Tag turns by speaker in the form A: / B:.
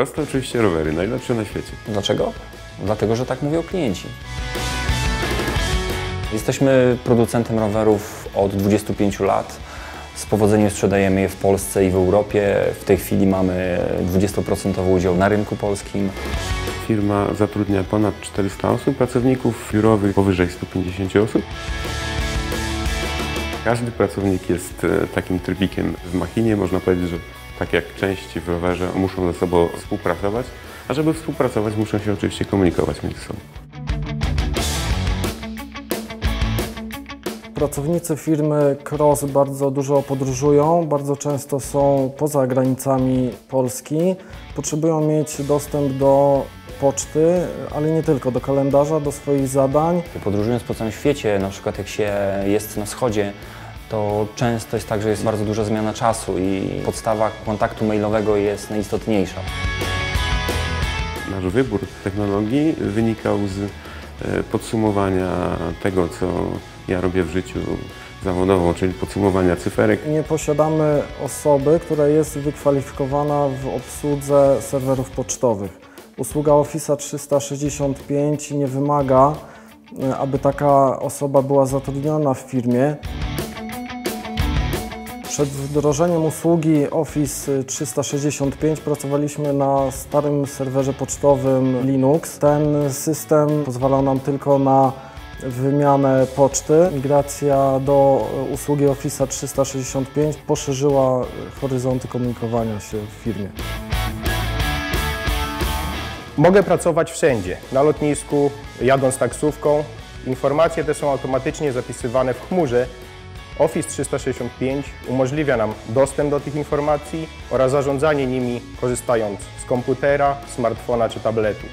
A: Proste oczywiście rowery, najlepsze na świecie.
B: Dlaczego? Dlatego, że tak mówią klienci. Jesteśmy producentem rowerów od 25 lat. Z powodzeniem sprzedajemy je w Polsce i w Europie. W tej chwili mamy 20% udział na rynku polskim.
A: Firma zatrudnia ponad 400 osób, pracowników biurowych powyżej 150 osób. Każdy pracownik jest e, takim trybikiem w machinie. Można powiedzieć, że tak jak części w rowerze muszą ze sobą współpracować, a żeby współpracować muszą się oczywiście komunikować między sobą.
C: Pracownicy firmy Cross bardzo dużo podróżują, bardzo często są poza granicami Polski. Potrzebują mieć dostęp do poczty, ale nie tylko, do kalendarza, do swoich zadań.
B: Podróżując po całym świecie, na przykład jak się jest na wschodzie, to często jest tak, że jest bardzo duża zmiana czasu i podstawa kontaktu mailowego jest najistotniejsza.
A: Nasz wybór technologii wynikał z e, podsumowania tego, co ja robię w życiu zawodowo, czyli podsumowania cyferek.
C: Nie posiadamy osoby, która jest wykwalifikowana w obsłudze serwerów pocztowych. Usługa Office 365 nie wymaga, e, aby taka osoba była zatrudniona w firmie. Przed wdrożeniem usługi Office 365 pracowaliśmy na starym serwerze pocztowym Linux. Ten system pozwalał nam tylko na wymianę poczty. Migracja do usługi Office 365 poszerzyła horyzonty komunikowania się w firmie.
D: Mogę pracować wszędzie, na lotnisku, jadąc taksówką. Informacje te są automatycznie zapisywane w chmurze. Office 365 umożliwia nam dostęp do tych informacji oraz zarządzanie nimi korzystając z komputera, smartfona czy tabletu.